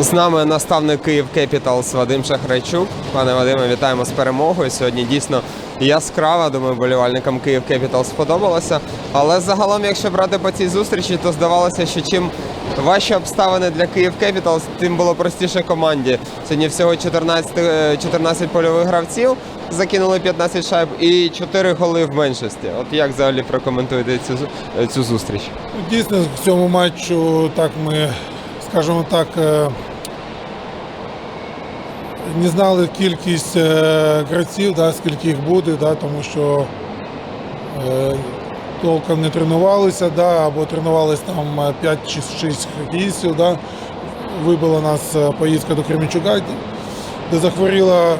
З нами наставник Київ Кепіталс Вадим Шахрайчук. Пане Вадиме, вітаємо з перемогою. Сьогодні дійсно яскрава. Думаю, болівальникам Київ Кепіталс сподобалося. Але загалом, якщо брати по цій зустрічі, то здавалося, що чим важчі обставини для Київ Кепіталс, тим було простіше команді. Сьогодні всього 14, е, 14 польових гравців. Закинули 15 шайб і 4 голи в меншості. От як взагалі прокоментуєте цю, цю зустріч? Дійсно, в цьому матчу так ми, скажімо так, е, не знали кількість е, гравців, да, скільки їх буде, да, тому що е, толком не тренувалися, да, або тренувалися там е, 5 чи 6 хокеїстів. Да. Вибила нас е, поїздка до Кременчука, де захворіла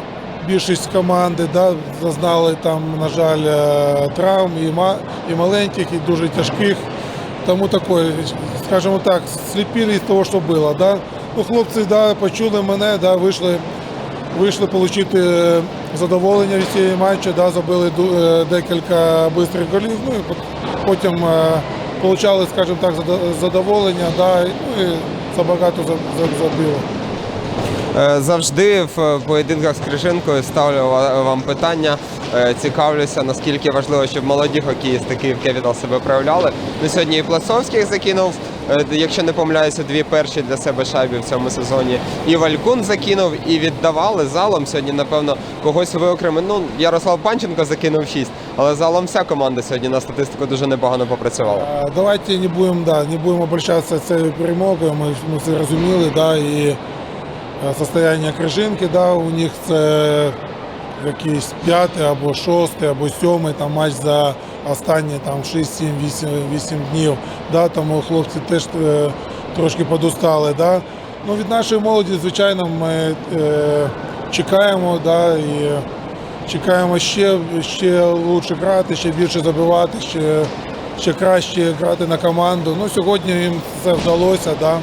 більшість команди, да, зазнали там, на жаль, е, травм і, ма- і маленьких, і дуже тяжких. Тому такое, скажімо так, сліпили з того, що було. Да. Ну, хлопці да, почули мене, да, вийшли, вийшли отримати е, задоволення від цієї матчу, да, забили е, декілька швидких голів, ну і пот- потім е, отримали, скажімо так, задо- задоволення, да, ну, і забагато за- за- забило. Завжди в поєдинках з Крижинкою ставлю вам питання. Цікавлюся, наскільки важливо, щоб молоді хокеїсти Київ Кепітал себе проявляли. Ну, сьогодні і Плесовських закинув, якщо не помиляюся, дві перші для себе шайби в цьому сезоні. І Валькун закинув, і віддавали залом. Сьогодні, напевно, когось виокремив. Ну, Ярослав Панченко закинув шість, але залом вся команда сьогодні на статистику дуже непогано попрацювала. Давайте не будемо да, не будемо обращатися з цією перемогою. Ми, ми все розуміли, да, і е, состояння крижинки, да, у них це якийсь п'ятий або шостий, або сьомий там матч за останні там 6, 7, 8, 8 днів. Да, тому хлопці теж е, трошки подустали. Да. Ну, від нашої молоді, звичайно, ми е, чекаємо, да, і чекаємо ще, ще лучше грати, ще більше забивати, ще, ще краще грати на команду. Ну, сьогодні їм це вдалося, да.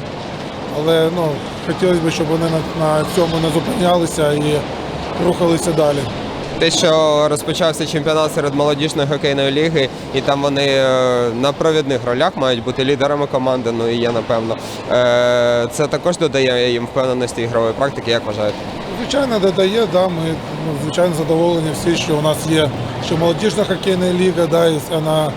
але ну, хотілося б, щоб вони на, на цьому не зупинялися і рухалися далі. Те, що розпочався чемпіонат серед молодіжної хокейної ліги, і там вони е, на провідних ролях мають бути лідерами команди. Ну і є напевно. Е, Це також додає їм впевненості ігрової практики. Як вважаєте? Звичайно, додає, да, ми ну, звичайно задоволені всі, що у нас є ще молодіжна хокейна ліга, да, і вона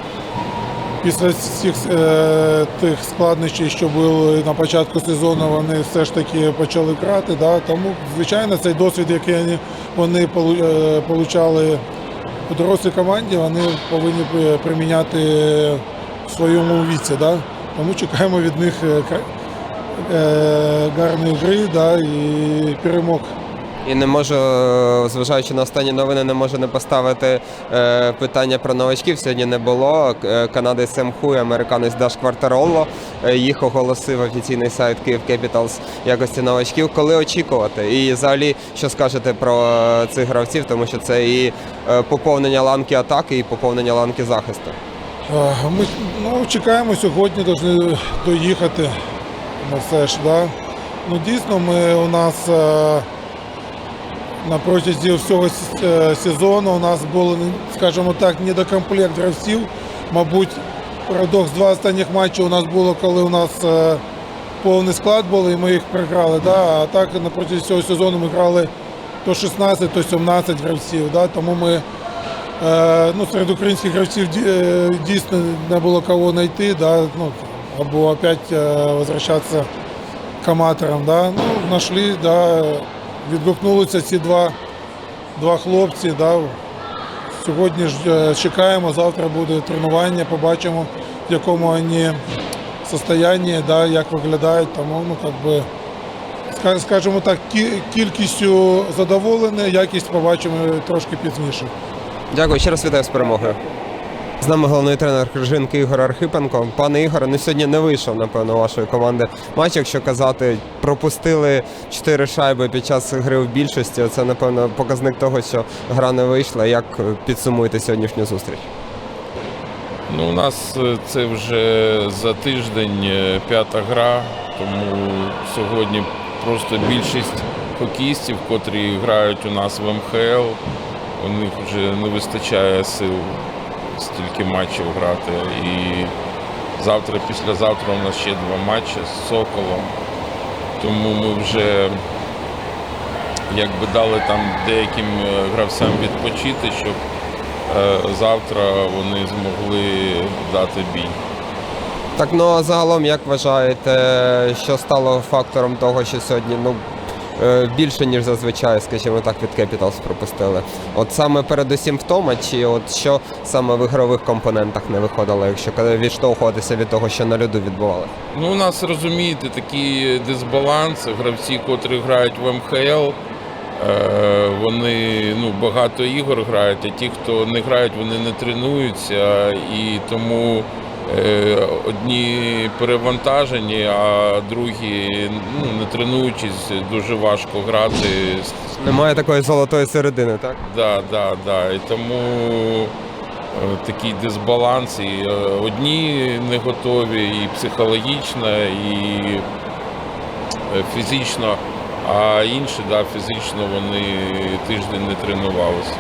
після всіх е, тих складнощів, що були на початку сезону, вони все ж таки почали грати. Да, тому, звичайно, цей досвід, який вони, е, получали у дорослій команді, вони повинні приміняти в своєму віці. Да. Тому чекаємо від них е, е, гарної гри да, і перемог. І не можу, зважаючи на останні новини, не можу не поставити е, питання про новачків. Сьогодні не було. Е, Канадець Сем Хуй, американець Даш Квартаролло. е, Їх оголосив офіційний сайт Київ в якості новачків. Коли очікувати? І взагалі, що скажете про цих гравців, тому що це і поповнення ланки атаки, і поповнення ланки захисту. Ми ну, чекаємо сьогодні, повинні доїхати на все ж. Да? Ну, дійсно, ми у нас на протязі всього е, сезону у нас було, скажімо так, недокомплект гравців. Мабуть, парадокс два останніх матчі у нас було, коли у нас е, повний склад був і ми їх програли. Да? А так на протязі цього сезону ми грали то 16, то 17 гравців. Да? Тому ми Е, ну, серед українських гравців дійсно не було кого знайти, да, ну, або опять возвращатися к аматорам. Да. Ну, знайшли, да, відгукнулися ці два, два хлопці. Да. Сьогодні ж е, чекаємо, завтра буде тренування, побачимо, в якому вони состоянні, да, як виглядають. Тому, ну, как би, скажімо так, кількістю задоволені, якість побачимо трошки пізніше. Дякую, ще раз вітаю з перемогою. З нами головний тренер Крижинки Ігор Архипенко. Пане Ігоре, ну сьогодні не вийшов, напевно, вашої команди матч, якщо казати, пропустили 4 шайби під час гри в більшості. Це, напевно, показник того, що гра не вийшла. Як підсумуєте сьогоднішню зустріч? Ну, у нас е, це вже за тиждень е, п'ята гра, тому сьогодні просто більшість хокеїстів, котрі грають у нас в МХЛ, у них вже не вистачає сил стільки матчів грати. І завтра, післязавтра у нас ще два матчі з Соколом. Тому ми вже якби дали там деяким е, гравцям відпочити, щоб е, завтра вони змогли дати бій. Так, ну а загалом, як вважаєте, що стало фактором того, що сьогодні ну, більше, ніж зазвичай, скажімо так, від Capitals пропустили? От саме передусім втома, чи от що саме в ігрових компонентах не виходило, якщо відштовхуватися від того, що на льоду відбувалося? Ну, у нас розумієте такий дисбаланс. Гравці, котрі грають в МХЛ, е, вони ну, багато ігор грають, а ті, хто не грають, вони не тренуються. І тому е, одні перевантажені, а другі, ну, не тренуючись, дуже важко грати. Немає такої золотої середини, так? Да, да, да. І тому е, такий дисбаланс. І е, одні не готові і психологічно, і е, фізично, а інші, да, фізично вони тиждень не тренувалися.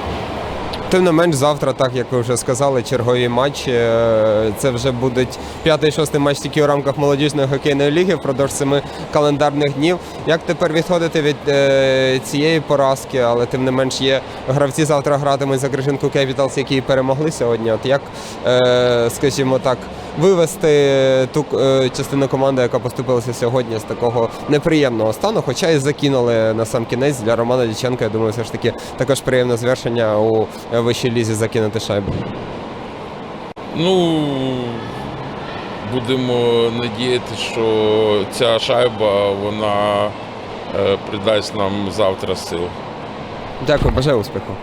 Тим не менш, завтра, так як ви вже сказали, чергові матчі. Е, Це вже будуть п'ятий шостий матч тільки у рамках молодіжної хокейної ліги впродовж семи календарних днів. Як тепер відходити від е, цієї поразки, але тим не менш є гравці завтра гратимуть за Грижинку Capitals, які перемогли сьогодні. От як, е, скажімо так, вивести ту частину команди, яка поступилася сьогодні з такого неприємного стану, хоча і закинули на сам кінець для Романа Діченка. Я думаю, все ж таки також приємне звершення у вищій лізі закинути шайбу. Ну, будемо надіяти, що ця шайба вона е, придасть нам завтра сил. Дякую, бажаю успіху.